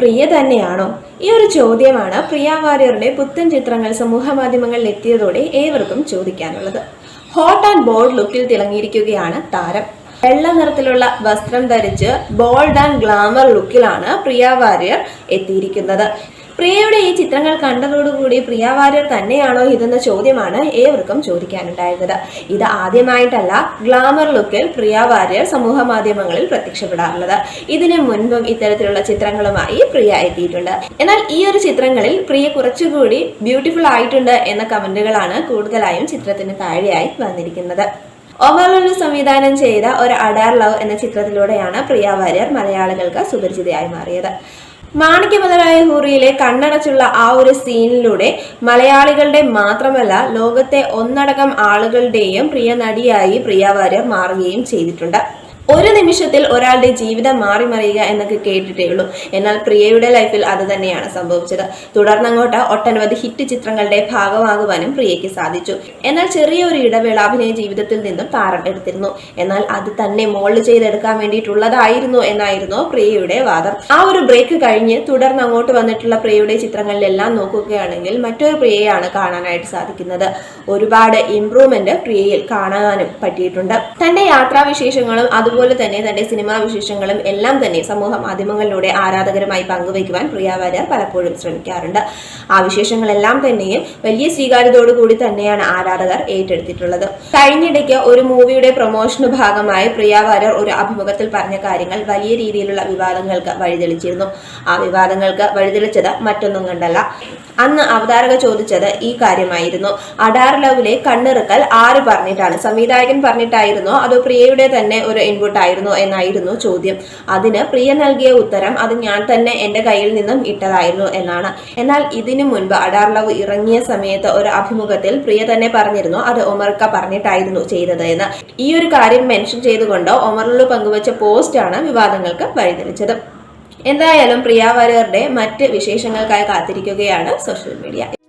പ്രിയ തന്നെയാണോ? ഈ ഒരു ചോദ്യമാണ് പ്രിയ വാര്യറുടെ പുത്തൻ ചിത്രങ്ങൾ സമൂഹ മാധ്യമങ്ങളിൽ എത്തിയതോടെ ഏവർക്കും ചോദിക്കാനുള്ളത്. ഹോട്ട് ആൻഡ് ബോൾഡ് ലുക്കിൽ തിളങ്ങിയിരിക്കുകയാണ് താരം. വെള്ള നിറത്തിലുള്ള വസ്ത്രം ധരിച്ച് ബോൾഡ് ആൻഡ് ഗ്ലാമർ ലുക്കിലാണ് പ്രിയ വാര്യർ എത്തിയിരിക്കുന്നത്. പ്രിയയുടെ ഈ ചിത്രങ്ങൾ കണ്ടതോടുകൂടി പ്രിയ വാര്യർ തന്നെയാണോ ഇതെന്ന ചോദ്യമാണ് ഏവർക്കും ചോദിക്കാനുണ്ടായിരുന്നത്. ഇത് ആദ്യമായിട്ടല്ല ഗ്ലാമർ ലുക്കിൽ പ്രിയ വാര്യർ സമൂഹ മാധ്യമങ്ങളിൽ പ്രത്യക്ഷപ്പെടാറുള്ളത്. ഇതിനു മുൻപും ഇത്തരത്തിലുള്ള ചിത്രങ്ങളുമായി പ്രിയ എത്തിയിട്ടുണ്ട്. എന്നാൽ ഈ ഒരു ചിത്രങ്ങളിൽ പ്രിയ കുറച്ചുകൂടി ബ്യൂട്ടിഫുൾ ആയിട്ടുണ്ട് എന്ന കമന്റുകളാണ് കൂടുതലായും ചിത്രത്തിന് താഴെയായി വന്നിരിക്കുന്നത്. ഒമർലുലു സംവിധാനം ചെയ്ത ഒരു അഡാർ ലവ് എന്ന ചിത്രത്തിലൂടെയാണ് പ്രിയ വാര്യർ മലയാളികൾക്ക് സുപരിചിതയായി മാറിയത്. മാണിക്യമലരായ ഹൂറിയിലെ കണ്ണടച്ചുള്ള ആ ഒരു സീനിലൂടെ മലയാളികളുടെ മാത്രമല്ല ലോകത്തെ ഒന്നടക്കം ആളുകളുടെയും പ്രിയ നടിയായി പ്രിയ വാര്യർ മാറുകയും ചെയ്തിട്ടുണ്ട്. ഒരു നിമിഷത്തിൽ ഒരാളുടെ ജീവിതം മാറി മറിയുക എന്നൊക്കെ കേട്ടിട്ടേ ഉള്ളൂ. എന്നാൽ പ്രിയയുടെ ലൈഫിൽ അത് തന്നെയാണ് സംഭവിച്ചത്. തുടർന്നങ്ങോട്ട് ഒട്ടനവധി ഹിറ്റ് ചിത്രങ്ങളുടെ ഭാഗമാകുവാനും പ്രിയയ്ക്ക് സാധിച്ചു. എന്നാൽ ചെറിയൊരു ഇടവേള അഭിനയ ജീവിതത്തിൽ നിന്നും താരം എടുത്തിരുന്നു. എന്നാൽ അത് തന്നെ മോൾഡ് ചെയ്തെടുക്കാൻ വേണ്ടിയിട്ടുള്ളതായിരുന്നു എന്നായിരുന്നു പ്രിയയുടെ വാദം. ആ ഒരു ബ്രേക്ക് കഴിഞ്ഞ് തുടർന്ന് അങ്ങോട്ട് വന്നിട്ടുള്ള പ്രിയയുടെ ചിത്രങ്ങളിലെല്ലാം നോക്കുകയാണെങ്കിൽ മറ്റൊരു പ്രിയയാണ് കാണാനായിട്ട് സാധിക്കുന്നത്. ഒരുപാട് ഇംപ്രൂവ്മെന്റ് പ്രിയയിൽ കാണാനും പറ്റിയിട്ടുണ്ട്. തന്റെ യാത്രാവിശേഷങ്ങളും അതുപോലെ തന്നെ തന്റെ സിനിമാ വിശേഷങ്ങളും എല്ലാം തന്നെ സമൂഹ മാധ്യമങ്ങളിലൂടെ ആരാധകരുമായി പങ്കുവയ്ക്കുവാൻ പ്രിയ വാര്യർ പലപ്പോഴും ശ്രമിക്കാറുണ്ട്. ആ വിശേഷങ്ങളെല്ലാം തന്നെയും വലിയ സ്വീകാര്യതയോടുകൂടി തന്നെയാണ് ആരാധകർ ഏറ്റെടുത്തിട്ടുള്ളത്. കഴിഞ്ഞിടയ്ക്ക് ഒരു മൂവിയുടെ പ്രൊമോഷന് ഭാഗമായി പ്രിയ ഒരു അഭിമുഖത്തിൽ പറഞ്ഞ കാര്യങ്ങൾ വലിയ രീതിയിലുള്ള വിവാദങ്ങൾക്ക് വഴിതെളിച്ചിരുന്നു. ആ വിവാദങ്ങൾക്ക് വഴിതെളിച്ചത് മറ്റൊന്നും കണ്ടല്ല. അന്ന് അവതാരക ചോദിച്ചത് ഈ കാര്യമായിരുന്നു. അഡാർ ലവിലെ കണ്ണിറുക്കൽ ആര് പറഞ്ഞിട്ടാണ്? സംവിധായകൻ പറഞ്ഞിട്ടായിരുന്നോ? അതോ പ്രിയയുടെ തന്നെ ഒരു ഇൻപുട്ട് ആയിരുന്നോ എന്നായിരുന്നു ചോദ്യം. അതിന് പ്രിയ നൽകിയ ഉത്തരം അത് ഞാൻ തന്നെ എന്റെ കയ്യിൽ നിന്നും ഇട്ടതായിരുന്നു എന്നാണ്. എന്നാൽ ഇതിനു മുൻപ് അഡാർ ലവ് ഇറങ്ങിയ സമയത്ത് ഒരു അഭിമുഖത്തിൽ പ്രിയ തന്നെ പറഞ്ഞിരുന്നു അത് ഒമർക്ക പറഞ്ഞിട്ടായിരുന്നു ചെയ്തത് എന്ന്. ഈ ഒരു കാര്യം മെൻഷൻ ചെയ്തുകൊണ്ട് ഒമറിലു പങ്കുവച്ച പോസ്റ്റാണ് വിവാദങ്ങൾക്ക് വഴിതെളിച്ചത്. എന്തായാലും പ്രിയ മറ്റ് വിശേഷങ്ങൾക്കായി കാത്തിരിക്കുകയാണ് സോഷ്യൽ മീഡിയ.